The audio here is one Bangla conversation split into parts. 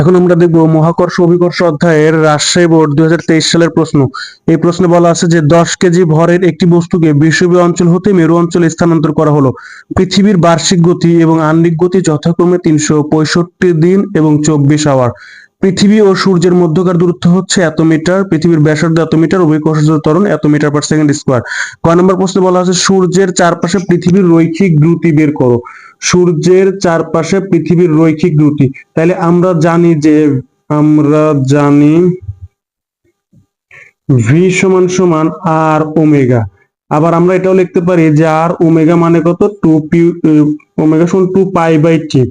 এখন আমরা দেখব মহাকর্ষ অভিকর্ষ অধ্যায়ের রাজশাহী বোর্ড দুই হাজার তেইশ সালের প্রশ্ন। এই প্রশ্নে বলা আছে যে, দশ কেজি ভরের একটি বস্তুকে বিষুবীয় অঞ্চল হতে মেরু অঞ্চলে স্থানান্তর করা হলো। পৃথিবীর বার্ষিক গতি এবং আন্দিক গতি যথাক্রমে তিনশো পঁয়ষট্টি দিন এবং চব্বিশ আওয়ার পৃথিবী ও সূর্যের মধ্যকার দূরত্ব হচ্ছে এত মিটার, পৃথিবীর ব্যাসার্ধ এত মিটার অভিকর্ষ ত্বরণ এত মিটার পার সেকেন্ড স্কোয়ার কয় নম্বর প্রশ্নে বলা আছে সূর্যের চারপাশে পৃথিবীর রৈখিক দ্রুতি বের করো। সূর্যের চারপাশে পৃথিবীর রৈখিক দ্রুতি। তাহলে আমরা জানি যে, আমরা জানি ভি সমান সমান আর ওমেগা আবার আমরা এটাও লিখতে পারি যে আর ওমেগা মানে কত? টু পি ওমেগা সমান two pi by T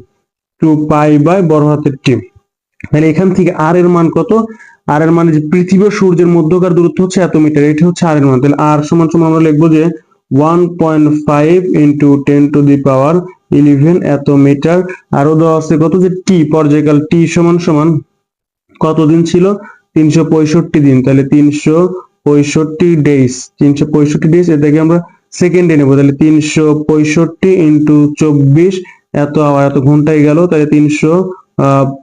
two pi by বড় হাতের টি তাহলে এখান থেকে আর এর মান কত? আর এর মানে যে পৃথিবী সূর্যের মধ্যকার দূরত্ব হচ্ছে এত মিটার, এটা হচ্ছে আর এর মান। তাহলে আর সমান সমান আমরা লিখব যে one point five into ten to the power eleven এত মিটার। আরও দেওয়া আছে কত? যে টি পর্যায়কাল টি সমান সমান কতদিন ছিল? তিনশো পঁয়ষট্টি দিন। তাহলে তিনশো পঁয়ষট্টি ডেজ তিনশো পঁয়ষট্টি ডেজ এটাকে আমরা সেকেন্ডে নেব। তাহলে তিনশো পঁয়ষট্টি ইন্টু চব্বিশ, এত আবার এত ঘন্টায় গেল। তাহলে তিনশো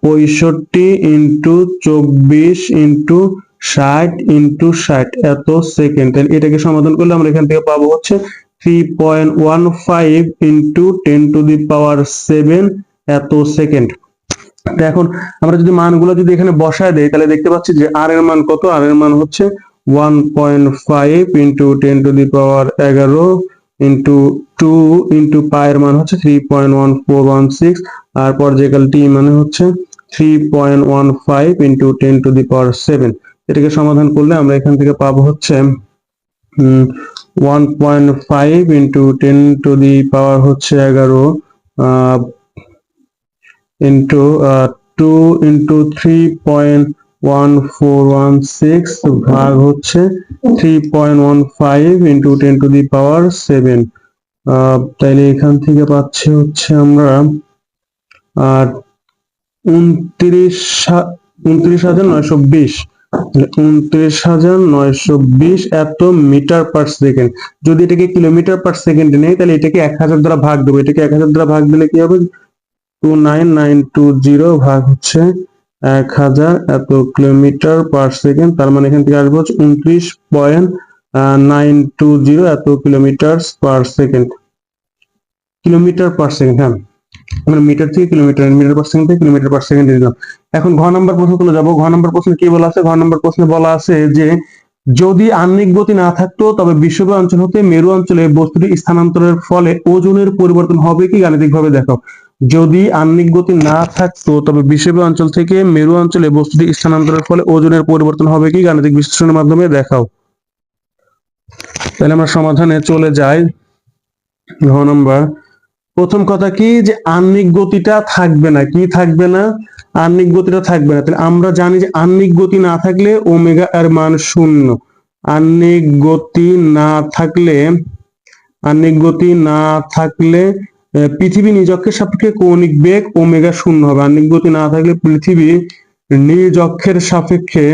পঁয়ষট্টি ইন্টু চব্বিশ ইন্টু ষাট ইন্টু ষাট, এত সেকেন্ড এটাকে সমাধান করলে আমরা এখান থেকে পাবো হচ্ছে three point one five into ten to the power seven এত সেকেন্ড এখন আমরা যদি মানগুলো যদি এখানে বসায় দেই, তাহলে দেখতে পাচ্ছি যে আর এর মান কত? আর এর মান হচ্ছে one point five into ten to the power এগারো ইন্টু টু ইন্টু পায়ের মান হচ্ছে three point one four one six আর পর্যায়কাল টি মানে হচ্ছে three point one five into ten to the power seven এটাকে সমাধান করলে আমরা এখান থেকে পাবো হচ্ছে one point five into ten to the power হচ্ছে এগারো into two into three point one four one six ভাগ হচ্ছে three point one five into ten to the power seven তাইলে এখান থেকে পাচ্ছি হচ্ছে আমরা, আর উনত্রিশ উনত্রিশ হাজার নয়শো উনত্রিশ হাজার নয়শো বিশ এত মিটার সেকেন্ড। যদি এটাকে কিলোমিটার তাহলে এটাকে এক হাজার দ্বারা ভাগ দেবো। এটাকে এক হাজার দ্বারা ভাগ দিলে কি হবে? Two nine nine two zero ভাগ হচ্ছে এক হাজার এত কিলোমিটার পার সেকেন্ড তার মানে এখান থেকে আসবে হচ্ছে উনত্রিশ পয়েন্ট নাইন টু জিরো এত kilometre per second kilometre per second হ্যাঁ। আমরা মিটার থেকে কিলোমিটার, মিটার পার সেকেন্ড থেকে কিলোমিটার পার সেকেন্ড দিলাম। এখন ঘ নম্বর প্রশ্ন চলে যাব। ঘ নম্বর প্রশ্নে কি বলা আছে? ঘ নম্বর প্রশ্নে বলা আছে যে, যদি আহ্নিক গতি না থাকতো, তবে বিশ্বব্যাপী অঞ্চল হতে মেরু অঞ্চলে বস্তুটি স্থানান্তরের ফলে ওজনের পরিবর্তন হবে কি গাণিতিকভাবে? দেখো যদি আহ্নিক গতি না থাকতো, তবে বিশ্বব্যাপী অঞ্চল থেকে মেরু অঞ্চলে বস্তুটি স্থানান্তরের ফলে ওজনের পরিবর্তন হবে কি? গাণিতিক বিশ্লেষণের মাধ্যমে দেখাও। তাহলে আমরা সমাধানে চলে যাই। ঘ নম্বর, প্রথম কথা কি? যে আহ্নিক গতিটা থাকবে না। কি থাকবে না? আহ্নিক গতিটা থাকবে না। তাহলে আমরা জানি যে আহ্নিক গতি না থাকলে ওমেগা এর মান শূন্য। আহ্নিক গতি না থাকলে আহ্নিক গতি না থাকলে পৃথিবী নিজ অক্ষের সাপেক্ষে কৌণিক বেগ ওমেগা শূন্য হবে। আহ্নিক গতি না থাকলে পৃথিবী নিজ অক্ষের সাপেক্ষে,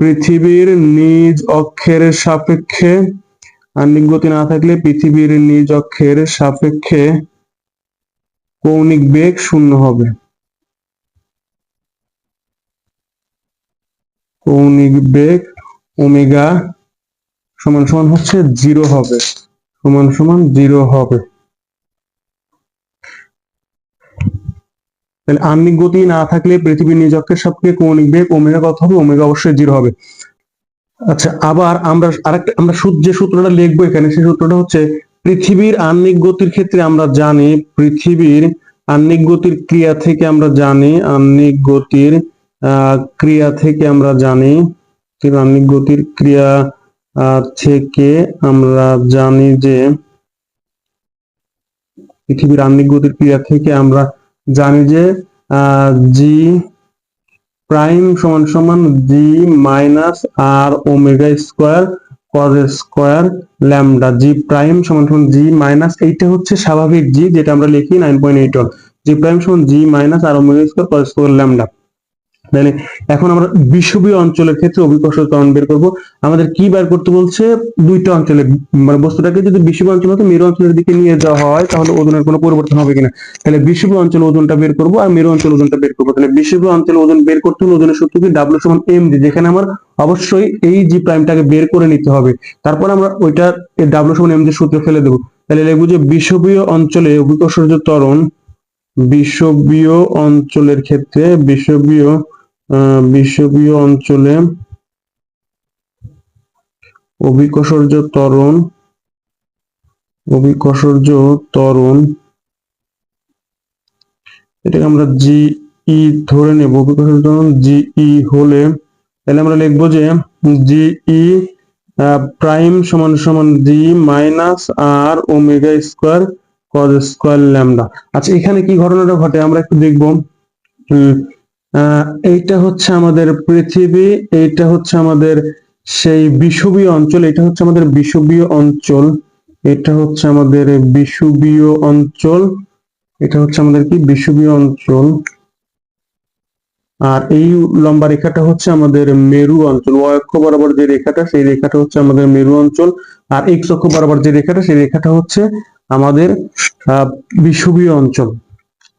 পৃথিবীর নিজ অক্ষের সাপেক্ষে আহ্নিক গতি না থাকলে পৃথিবীর নিজ অক্ষের সাপেক্ষে কৌণিক বেগ শূন্য হবে। কৌণিক বেগ ওমেগা সমান সমান হচ্ছে জিরো হবে। সমান সমান জিরো হবে। তাহলে আহ্নিক গতি না থাকলে পৃথিবীর নিজ অক্ষের সাপেক্ষে কৌণিক বেগ ওমেগা কত হবে? ওমেগা অবশ্যই জিরো হবে। আচ্ছা আবার আমরা আরেকটা, আমরা যে সূত্রটা লিখব এখানে, সেই সূত্রটা হচ্ছে পৃথিবীর আহ্নিক গতির ক্ষেত্রে আমরা জানি পৃথিবীর আহ্নিক গতির ক্রিয়া থেকে আমরা জানি আহ্নিক গতির ক্রিয়া থেকে আমরা জানি আহ্নিক গতির ক্রিয়া থেকে আমরা জানি যে পৃথিবীর আহ্নিক গতির ক্রিয়া থেকে আমরা জানি যে জি প্রাইম সমান সমান g minus R omega square cos square lambda g prime সমান সমান জি মাইনাস এইটা হচ্ছে স্বাভাবিক জি যেটা আমরা লিখি nine point eight g prime সমান g minus R omega square cos square lambda তাহলে এখন আমরা বিষুবীয় অঞ্চলের ক্ষেত্রে অভিকর্ষ ত্বরণ বের করব। আমাদের কি বের করতে বলছে? দুইটা অঞ্চলে মানে বস্তুটাকে যদি বিষুবীয় অঞ্চল হতে, মেরু অঞ্চলের দিকে নিয়ে যাওয়া হয়, তাহলে ওজনের কোনো পরিবর্তন হবে কিনা? তাহলে বিষুবীয় অঞ্চল ওজনটা বের করব আর মেরু অঞ্চল ওজনটা বের করব। তাহলে বিষুবীয় অঞ্চল ওজন বের করতে হলে ওজনের সূত্র কি? ডাব্লিউ সমান এম জি যেখানে আমার অবশ্যই এই জি প্রাইমটাকে বের করে নিতে হবে। তারপর আমরা ওইটা ডাব্লিউ সমান এম জি সূত্রে ফেলে দেবো। তাহলে লিখব যে বিষুবীয় অঞ্চলে অভিকর্ষজ ত্বরণ বিষুবীয় অঞ্চলের ক্ষেত্রে বিষুবীয় বিষুবীয় অঞ্চলে অভিকর্ষজ ত্বরণ অভিকর্ষজ ত্বরণ, এটাকে আমরা জি ই ধরে নেব, অভিকর্ষজ ত্বরণ, জি ই হলে তাহলে আমরা লিখব যে জি ই প্রাইম সমান সমান g minus R omega square cos square lambda. আচ্ছা এখানে কি ঘটনাটা ঘটে? আমরা একটু দেখব। এইটা হচ্ছে আমাদের পৃথিবী, এইটা হচ্ছে আমাদের সেই বিষুবীয় অঞ্চল, এটা হচ্ছে আমাদের বিষুবীয় অঞ্চল, এটা হচ্ছে আমাদের বিষুবীয় অঞ্চল, এটা হচ্ছে আমাদের কি? বিষুবীয় অঞ্চল। আর এই লম্বা রেখাটা হচ্ছে আমাদের মেরু অঞ্চল। অক্ষ বরাবর যে রেখাটা, সেই রেখাটা হচ্ছে আমাদের মেরু অঞ্চল। আর x অক্ষ বরাবর যে রেখাটা, সেই রেখাটা হচ্ছে আমাদের বিষুবীয় অঞ্চল।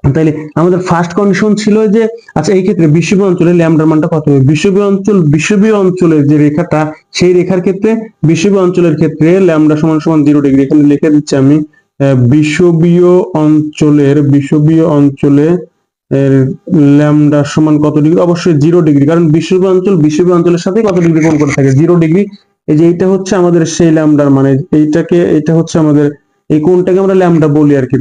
তাইলে আমাদের ফার্স্ট কন্ডিশন ছিল যে আচ্ছা এই ক্ষেত্রে বিষুবীয় অঞ্চলে ল্যামডার মানটা কত হবে? বিষুবীয় অঞ্চল বিষুবীয় অঞ্চলের যে রেখাটা, সেই রেখার ক্ষেত্রে বিষুবীয় অঞ্চলের ক্ষেত্রে ল্যামডা সমান সমান জিরো ডিগ্রি এখানে লিখে দিচ্ছি আমি বিষুবীয় অঞ্চলের বিষুবীয় অঞ্চলে এর ল্যামডা সমান কত ডিগ্রি? অবশ্যই জিরো ডিগ্রি কারণ বিষুবীয় অঞ্চল বিষুবীয় অঞ্চলের সাথে কত ডিগ্রি কোণ করে থাকে? জিরো ডিগ্রি এই যে এইটা হচ্ছে আমাদের সেই ল্যামডার মানে এইটাকে এটা হচ্ছে আমাদের, এই কোণটাকে আমরা ল্যামডা বলি আর কি।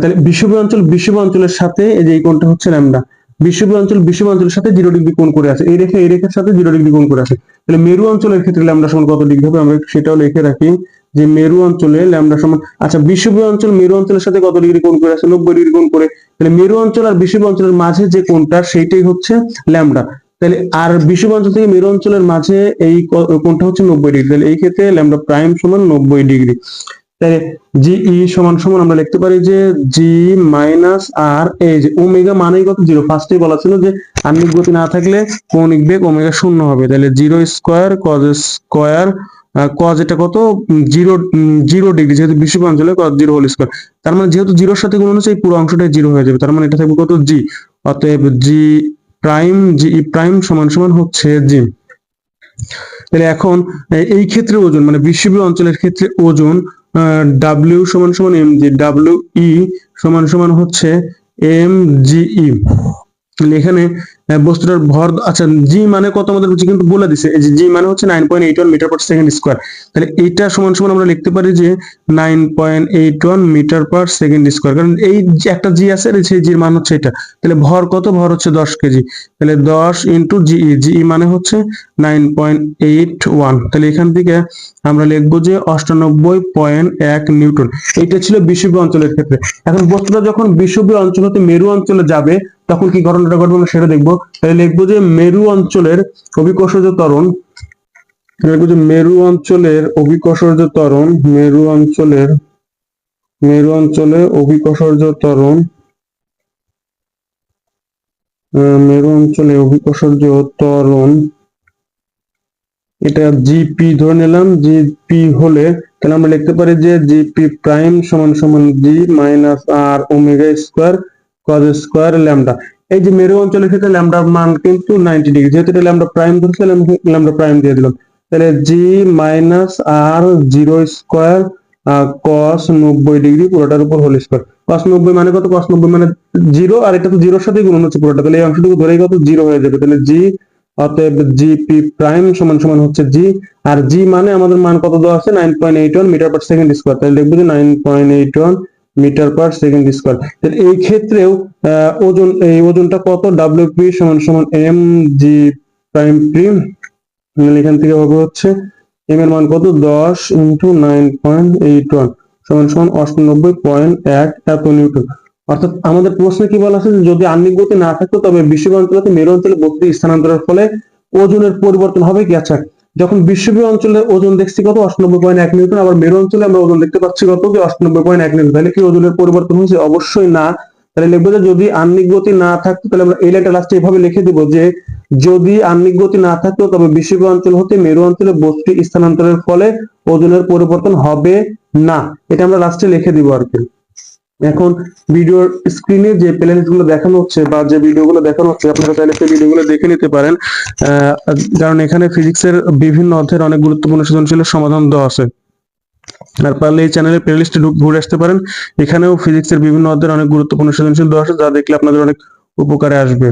তাহলে বিষুবীয় অঞ্চল বিষুবীয় অঞ্চলের সাথে, এই যে এই কোণটা হচ্ছে ল্যামডা বিষুবীয় অঞ্চল বিষুবীয় অঞ্চলের সাথে জিরো ডিগ্রি কোণ করে আছে। এই রেখা, এই রেখার সাথে জিরো ডিগ্রি কোণ করে আছে। তাহলে মেরু অঞ্চলের ক্ষেত্রে ল্যামডা সমান কত ডিগ্রি হবে? আমরা সেটাও লিখে রাখি। যে মেরু অঞ্চলে ল্যামডা সমান আচ্ছা বিষুবীয় অঞ্চল মেরু অঞ্চলের সাথে কত ডিগ্রি কোণ করে আছে? নব্বই ডিগ্রি কোণ করে। তাহলে মেরু অঞ্চল আর বিষুবীয় অঞ্চলের মাঝে যে কোণটা, সেইটাই হচ্ছে ল্যামডা। তাহলে আর বিষুবীয় অঞ্চল থেকে মেরু অঞ্চলের মাঝে এই কোণটা হচ্ছে নব্বই ডিগ্রি। তাহলে এই ক্ষেত্রে ল্যামডা প্রাইম সমান নব্বই ডিগ্রি। তাহলে জি ই সমান সমান আমরা লিখতে পারি যে জি মাইনাস আর এই যে ওমেগা মানেই কত? জিরো। ফার্স্টেই বলা ছিল যে আণবিক গতি না থাকলে কৌণিক বেগ ওমেগা শূন্য হবে। তাহলে zero square cos square cos এটা কত? জিরো জিরো ডিগ্রি, যেহেতু বিশ্ব অঞ্চলে কজ জিরো হোল স্কোয়ার। তার মানে যেহেতু জিরোর সাথে গুণ হচ্ছে, এই পুরো অংশটাই জিরো হয়ে যাবে। তার মানে এটা থাকবে কত? জি। অতএব জি প্রাইম জি প্রাইম সমান সমান হচ্ছে জি। তাহলে এখন এই ক্ষেত্রে ওজন মানে বিশ্বব্যাপী অঞ্চলের ক্ষেত্রে ওজন ডাব্লিউ সমান সমান এম জি ডাব্লিউ ই সমান সমান হচ্ছে এম জি ই এখানে বস্তুটার ভর আচ্ছা জি মানে কত আমাদের হচ্ছে কিন্তু বলে দিছে। এই যে জি মানে হচ্ছে nine point eight one metre per second square তাহলে এইটা সমান সমান আমরা লিখতে পারি যে nine point eight one metre per second square কারণ এই একটা জি আছে, এই সেই জির মান হচ্ছে এটা। তাহলে ভর কত? ভর হচ্ছে দশ কেজি। তাহলে দশ ইন্টু জিই জিই মানে হচ্ছে নাইন পয়েন্ট এইট ওয়ান তাহলে এখান থেকে আমরা লিখব যে অষ্টানব্বই পয়েন্ট এক নিউটন। এইটা ছিল বিষুবীয় অঞ্চলের ক্ষেত্রে। এখন বস্তুটা যখন বিষুবীয় অঞ্চল হতে মেরু অঞ্চলে যাবে, তখন কি ঘটনাটা ঘটবে আমরা সেটা দেখব। লিখব যে মেরু অঞ্চলের অভিকর্ষজ ত্বরণ, লিখব যে মেরু অঞ্চলের অভিকর্ষজ ত্বরণ, মেরু অঞ্চলের, মেরু অঞ্চলে অভিকর্ষজ ত্বরণ মেরু অঞ্চলে অভিকর্ষজ ত্বরণ। এটা জিপি ধরে নিলাম জিপি হলে তাহলে আমরা লিখতে পারি যে জিপি প্রাইম সমান সমান g minus R omega square cos square lambda এই যে মেরু অঞ্চলের ক্ষেত্রে ল্যামডার মান কিন্তু নাইনটি ডিগ্রি যেহেতু এটা ল্যামডা প্রাইম ধরছে ল্যামডা প্রাইম দিয়ে দিলাম। তাহলে g minus R zero square cos নব্বই ডিগ্রি পুরোটার উপর হোল স্কোয়ার কস নব্বই মানে কত? কস নব্বই মানে জিরো আর এটা তো জিরোর সাথেই গুণন হচ্ছে পুরোটা। তাহলে এই অংশটুকু ধরেই কত? জিরো হয়ে যাবে। তাহলে জি অতএব জি পি প্রাইম সমান সমান হচ্ছে জি আর জি মানে আমাদের মান কত দেওয়া আছে? Nine point eight one metre per second square তাহলে লিখব যে nine point eight one metre per second square এই ক্ষেত্রেও ওজন, এই ওজনটা কত? ডাব্লিউপি সমান সমান এম জি প্রাইম প্রিম এখান থেকে হবে হচ্ছে এম এর মান কত? দশ into nine point eight one সমান সমান অষ্টানব্বই পয়েন্ট এক এত নিউটন অর্থাৎ আমাদের প্রশ্নে কি বলা আছে? যদি আণবিক গতি না থাকতো, তবে বিশ্ব অঞ্চলে, মেরু অঞ্চলে বস্তুটি স্থানান্তরের ফলে ওজনের পরিবর্তন হবে কি? আচ্ছা যখন বিশ্বব্যাপী অঞ্চলে ওজন দেখছি কত? অষ্টানব্বই পয়েন্ট এক নিউটন। আবার মেরু অঞ্চলে আমরা ওজন দেখতে পাচ্ছি কত? কি অষ্টানব্বই পয়েন্ট এক নিউটন। তাহলে কি ওজনের পরিবর্তন হয়েছে? অবশ্যই না। তাহলে লিখব যে যদি আহ্নিক গতি না থাকতো, তাহলে আমরা এই লাইনটা লাস্টে এভাবে লিখে দিব যে যদি আহ্নিক গতি না থাকতো, তবে বিশুদ্ধ অঞ্চল হতে মেরু অঞ্চলে বস্তু স্থানান্তরের ফলে ওজনের পরিবর্তন হবে না। এটা আমরা লাস্টে লিখে দিব আর কি। এখন ভিডিওর স্ক্রিনে যে প্লেলিস্টগুলো দেখানো হচ্ছে বা যে ভিডিওগুলো দেখানো হচ্ছে, আপনারা চাইলে সেই ভিডিওগুলো দেখে নিতে পারেন। কারণ এখানে ফিজিক্সের বিভিন্ন অধ্যায়ের অনেক গুরুত্বপূর্ণ সৃজনশীলের সমাধান দেওয়া আছে। আর পারলে এই চ্যানেলের প্লেলিস্টে ঘুরে আসতে পারেন। এখানেও ফিজিক্সের বিভিন্ন অধ্যায়ের অনেক গুরুত্বপূর্ণ সৃজনশীল দেওয়া আছে, যা দেখলে আপনাদের অনেক উপকারে আসবে।